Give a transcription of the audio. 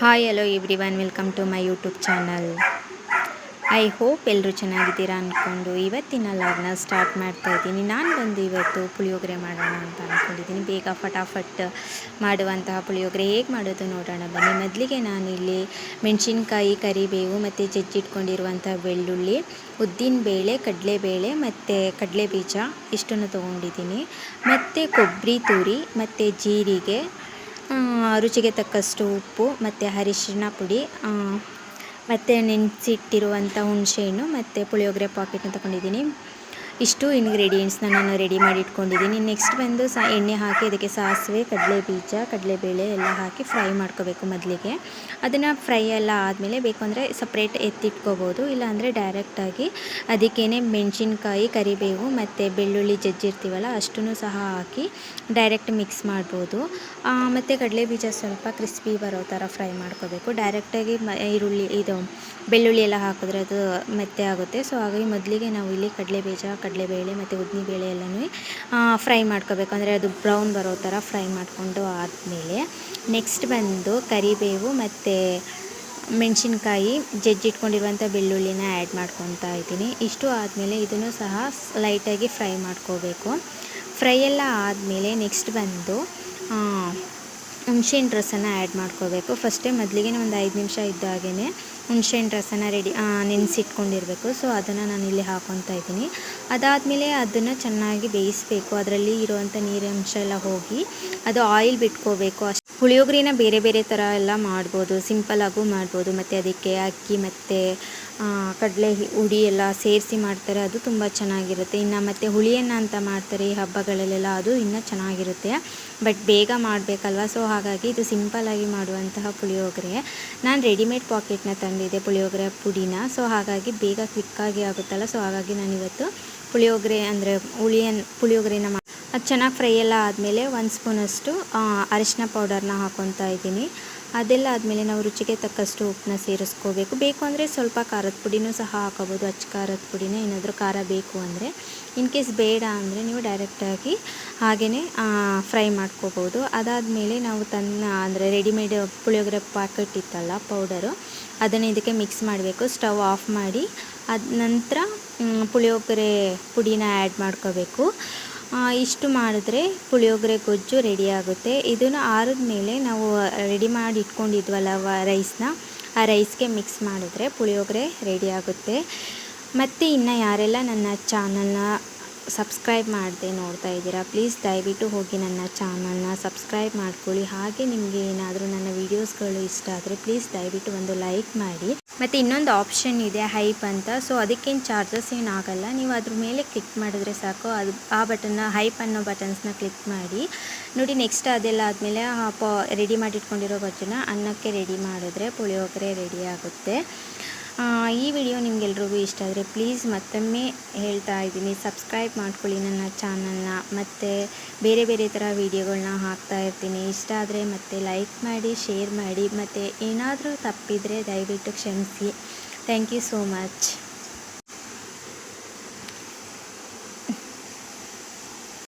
Hi hello everyone welcome to my YouTube channel I hope ಎಲ್ಲರೂ ಚೆನ್ನಾಗಿದ್ದೀರಾ ಅಂದ್ಕೊಂಡು ಇವತ್ತಿನ ಲಾಗ್ನ ಸ್ಟಾರ್ಟ್ ಮಾಡ್ತಾ ಇದ್ದೀನಿ. ನಾನು ಬಂದು ಇವತ್ತು ಪುಳಿಯೋಗರೆ ಮಾಡೋಣ ಅಂತ ಅಂದ್ಕೊಂಡಿದ್ದೀನಿ ಬೇಗ ಫಟಾಫಟ್ ಮಾಡುವಂತಹ ಪುಳಿಯೋಗರೆ ಹೇಗೆ ಮಾಡೋದು ನೋಡೋಣ. ಬನ್ನಿ, ಮೊದಲಿಗೆ ನಾನು ಇಲ್ಲಿ ಮೆಣಸಿನ್ಕಾಯಿ, ಕರಿಬೇವು ಮತ್ತು ಜಜ್ಜಿಟ್ಕೊಂಡಿರುವಂಥ ಬೆಳ್ಳುಳ್ಳಿ, ಉದ್ದಿನ ಬೇಳೆ, ಕಡಲೆಬೇಳೆ ಮತ್ತು ಕಡಲೆ ಬೀಜ ಇಷ್ಟನ್ನು ತೊಗೊಂಡಿದ್ದೀನಿ. ಮತ್ತು ಕೊಬ್ಬರಿ, ತುರಿ ಮತ್ತು ಜೀರಿಗೆ ರುಚಿಗೆ ತಕ್ಕಷ್ಟು ಉಪ್ಪು ಮತ್ತು ಅರಿಶಿಣ ಪುಡಿ ಮತ್ತು ನೆನೆಸಿಟ್ಟಿರುವಂಥ ಹುಣಸೆಹಣ್ಣು ಮತ್ತು ಪುಳಿಯೋಗರೆ ಪಾಕೆಟ್ನ ತಗೊಂಡಿದ್ದೀನಿ. ಇಷ್ಟು ಇಂಗ್ರೀಡಿಯೆಂಟ್ಸ್ನ ನಾನು ರೆಡಿ ಮಾಡಿ ಇಟ್ಕೊಂಡಿದ್ದೀನಿ ನೆಕ್ಸ್ಟ್ ಬಂದು ಸಾ, ಎಣ್ಣೆ ಹಾಕಿ ಅದಕ್ಕೆ ಸಾಸಿವೆ ಕಡಲೆ ಬೀಜ ಕಡಲೆಬೇಳೆ ಎಲ್ಲ ಹಾಕಿ ಫ್ರೈ ಮಾಡ್ಕೋಬೇಕು ಮೊದಲಿಗೆ. ಅದನ್ನು ಫ್ರೈ ಎಲ್ಲ ಆದಮೇಲೆ ಬೇಕು ಅಂದರೆ ಸಪ್ರೇಟ್ ಎತ್ತಿಟ್ಕೋಬೋದು. ಇಲ್ಲಾಂದರೆ ಡೈರೆಕ್ಟಾಗಿ ಅದಕ್ಕೇ ಮೆಣಸಿನ್ಕಾಯಿ, ಕರಿಬೇವು ಮತ್ತು ಬೆಳ್ಳುಳ್ಳಿ ಜಜ್ಜಿರ್ತೀವಲ್ಲ ಅಷ್ಟೂ ಸಹ ಹಾಕಿ ಡೈರೆಕ್ಟ್ ಮಿಕ್ಸ್ ಮಾಡ್ಬೋದು. ಮತ್ತು ಕಡಲೆ ಬೀಜ ಸ್ವಲ್ಪ ಕ್ರಿಸ್ಪಿ ಬರೋ ಥರ ಫ್ರೈ ಮಾಡ್ಕೋಬೇಕು. ಡೈರೆಕ್ಟಾಗಿ ಮ, ಈರುಳ್ಳಿ, ಇದು ಬೆಳ್ಳುಳ್ಳಿ ಎಲ್ಲ ಹಾಕಿದ್ರೆ ಅದು ಮೆತ್ತೆ ಆಗುತ್ತೆ. ಸೊ ಹಾಗಾಗಿ ಮೊದಲಿಗೆ ನಾವು ಇಲ್ಲಿ ಕಡಲೆ ಬೀಜ ಕಡಲೆಬೇಳೆ ಮತ್ತು ಉದ್ದಿನಬೇಳೆ ಎಲ್ಲನೂ ಫ್ರೈ ಮಾಡ್ಕೋಬೇಕು. ಅಂದರೆ ಅದು ಬ್ರೌನ್ ಬರೋ ಥರ ಫ್ರೈ ಮಾಡಿಕೊಂಡು ಆದಮೇಲೆ ನೆಕ್ಸ್ಟ್ ಬಂದು ಕರಿಬೇವು ಮತ್ತು ಮೆಣಸಿನ್ಕಾಯಿ ಜಜ್ಜಿಟ್ಕೊಂಡಿರುವಂಥ ಬೆಳ್ಳುಳ್ಳಿನ ಆ್ಯಡ್ ಮಾಡ್ಕೊತಾ ಇದ್ದೀನಿ. ಇಷ್ಟು ಆದಮೇಲೆ ಇದನ್ನು ಸಹ ಲೈಟಾಗಿ ಫ್ರೈ ಮಾಡ್ಕೋಬೇಕು. ಫ್ರೈ ಎಲ್ಲ ಆದಮೇಲೆ ನೆಕ್ಸ್ಟ್ ಬಂದು ಹುಣ್ಸಿನ ರಸನ ಆ್ಯಡ್ ಮಾಡ್ಕೋಬೇಕು. ಫಸ್ಟೇ ಮೊದಲಿಗೆ ಒಂದು ಐದು ನಿಮಿಷ ಇದ್ದಾಗೇ ಹುಣ್ಸೆಹಣ್ಣು ರಸನ ರೆಡಿ ನೆನೆಸಿಟ್ಕೊಂಡಿರಬೇಕು. ಸೊ ಅದನ್ನು ನಾನು ಇಲ್ಲಿ ಹಾಕೊತಾ ಇದ್ದೀನಿ. ಅದಾದಮೇಲೆ ಅದನ್ನು ಚೆನ್ನಾಗಿ ಬೇಯಿಸಬೇಕು. ಅದರಲ್ಲಿ ಇರುವಂಥ ನೀರಂಶ ಎಲ್ಲ ಹೋಗಿ ಅದು ಆಯಿಲ್ ಬಿಟ್ಕೋಬೇಕು. ಅಷ್ಟು ಪುಳಿಯೋಗರೆನ ಬೇರೆ ಬೇರೆ ಥರ ಎಲ್ಲ ಮಾಡ್ಬೋದು. ಸಿಂಪಲಾಗೂ ಮಾಡ್ಬೋದು. ಮತ್ತು ಅದಕ್ಕೆ ಅಕ್ಕಿ ಮತ್ತು ಕಡಲೆ ಹುಡಿ ಎಲ್ಲ ಸೇರಿಸಿ ಮಾಡ್ತಾರೆ. ಅದು ತುಂಬ ಚೆನ್ನಾಗಿರುತ್ತೆ. ಇನ್ನು ಮತ್ತು ಹುಳಿಯನ್ನು ಅಂತ ಮಾಡ್ತಾರೆ ಈ ಹಬ್ಬಗಳಲ್ಲೆಲ್ಲ. ಅದು ಇನ್ನೂ ಚೆನ್ನಾಗಿರುತ್ತೆ. ಬಟ್ ಬೇಗ ಮಾಡಬೇಕಲ್ವ? ಸೊ ಹಾಗಾಗಿ ಇದು ಸಿಂಪಲಾಗಿ ಮಾಡುವಂತಹ ಪುಳಿಯೋಗರೆ. ನಾನು ರೆಡಿಮೇಡ್ ಪಾಕೆಟ್ನ ತಂದಿದ್ದೆ ಪುಳಿಯೋಗರೆ ಪುಡಿನ. ಸೊ ಹಾಗಾಗಿ ಬೇಗ ಕ್ವಿಕ್ಕಾಗಿ ಆಗುತ್ತಲ್ಲ. ಸೊ ಹಾಗಾಗಿ ನಾನಿವತ್ತು ಪುಳಿಯೋಗರೆ ಅಂದರೆ ಹುಳಿಯನ್ನು ಪುಳಿಯೋಗರೆನ ಮಾಡಿ ಅದು ಚೆನ್ನಾಗಿ ಫ್ರೈ ಎಲ್ಲ ಆದಮೇಲೆ ಒಂದು ಸ್ಪೂನಷ್ಟು ಅರಿಶಿನ ಪೌಡರ್ನ ಹಾಕ್ಕೊತಾ ಇದ್ದೀನಿ. ಅದೆಲ್ಲ ಆದಮೇಲೆ ನಾವು ರುಚಿಗೆ ತಕ್ಕಷ್ಟು ಉಪ್ಪನ್ನ ಸೇರಿಸ್ಕೋಬೇಕು. ಬೇಕು ಅಂದರೆ ಸ್ವಲ್ಪ ಖಾರದ ಪುಡಿನೂ ಸಹ ಹಾಕೋಬೋದು ಅಚ್ಚ ಖಾರದ ಪುಡಿನ ಏನಾದರೂ ಖಾರ ಬೇಕು ಅಂದರೆ. ಇನ್ ಕೇಸ್ ಬೇಡ ಅಂದರೆ ನೀವು ಡೈರೆಕ್ಟಾಗಿ ಹಾಗೆಯೇ ಫ್ರೈ ಮಾಡ್ಕೋಬೋದು ಅದಾದಮೇಲೆ ನಾವು ತನ್ನ ಅಂದರೆ ರೆಡಿಮೇಡ್ ಪುಳಿಯೋಗರೆ ಪ್ಯಾಕೆಟ್ ಇತ್ತಲ್ಲ ಪೌಡರು ಅದನ್ನು ಇದಕ್ಕೆ ಮಿಕ್ಸ್ ಮಾಡಬೇಕು ಸ್ಟವ್ ಆಫ್ ಮಾಡಿ, ಅದ ನಂತರ ಪುಳಿಯೋಗರೆ ಪುಡಿನ ಆ್ಯಡ್ ಮಾಡ್ಕೋಬೇಕು. ಇಷ್ಟು ಮಾಡಿದ್ರೆ ಪುಳಿಯೋಗರೆ ಗೊಜ್ಜು ರೆಡಿ ಆಗುತ್ತೆ. ಇದನ್ನು ಆರಿದ ಮೇಲೆ ನಾವು ರೆಡಿ ಮಾಡಿ ಇಟ್ಕೊಂಡಿದ್ವಲ್ಲ ರೈಸ್ನ ಆ ರೈಸ್ಗೆ ಮಿಕ್ಸ್ ಮಾಡಿದ್ರೆ ಪುಳಿಯೋಗರೆ ರೆಡಿ ಆಗುತ್ತೆ. ಮತ್ತು ಇನ್ನು ಯಾರೆಲ್ಲ ನನ್ನ ಚಾನಲ್ನ ಸಬ್ಸ್ಕ್ರೈಬ್ ಮಾಡದೆ ನೋಡ್ತಾ ಇದ್ದೀರಾ ಪ್ಲೀಸ್ ದಯವಿಟ್ಟು ಹೋಗಿ ನನ್ನ ಚಾನಲ್ನ ಸಬ್ಸ್ಕ್ರೈಬ್ ಮಾಡ್ಕೊಳ್ಳಿ. ಹಾಗೆ ನಿಮಗೆ ಏನಾದರೂ ನನ್ನ ವೀಡಿಯೋಸ್ಗಳು ಇಷ್ಟ ಆದರೆ ಪ್ಲೀಸ್ ದಯವಿಟ್ಟು ಒಂದು ಲೈಕ್ ಮಾಡಿ. ಮತ್ತು ಇನ್ನೊಂದು ಆಪ್ಷನ್ ಇದೆ ಹೈಪ್ ಅಂತ. ಸೊ ಅದಕ್ಕೇನು ಚಾರ್ಜಸ್ ಏನಾಗಲ್ಲ ನೀವು ಅದ್ರ ಮೇಲೆ ಕ್ಲಿಕ್ ಮಾಡಿದ್ರೆ ಸಾಕು. ಅದು ಆ ಬಟನ್ನ ಹೈಪ್ ಅನ್ನೋ ಬಟನ್ಸ್ನ ಕ್ಲಿಕ್ ಮಾಡಿ. ನೋಡಿ ನೆಕ್ಸ್ಟ್ ಅದೆಲ್ಲ ಆದಮೇಲೆ ಪಾ ರೆಡಿ ಮಾಡಿಟ್ಕೊಂಡಿರೋ ಗೊಜ್ಜನ್ನ ಅನ್ನಕ್ಕೆ ರೆಡಿ ಮಾಡಿದ್ರೆ ಪುಳಿಯೋಗರೆ ರೆಡಿ ಆಗುತ್ತೆ. ಈ ವಿಡಿಯೋ ನಿಮಗೆಲ್ರಿಗೂ ಇಷ್ಟ ಆದರೆ ಪ್ಲೀಸ್ ಮತ್ತೊಮ್ಮೆ ಹೇಳ್ತಾ ಇದ್ದೀನಿ. ಸಬ್ಸ್ಕ್ರೈಬ್ ಮಾಡ್ಕೊಳ್ಳಿ ನನ್ನ ಚಾನಲ್ನ. ಮತ್ತು ಬೇರೆ ಬೇರೆ ಥರ ವೀಡಿಯೋಗಳನ್ನ ಹಾಕ್ತಾ ಇರ್ತೀನಿ. ಇಷ್ಟ ಆದರೆ ಮತ್ತೆ ಲೈಕ್ ಮಾಡಿ, ಶೇರ್ ಮಾಡಿ. ಮತ್ತು ಏನಾದರೂ ತಪ್ಪಿದರೆ ದಯವಿಟ್ಟು ಕ್ಷಮಿಸಿ. Thank you so much.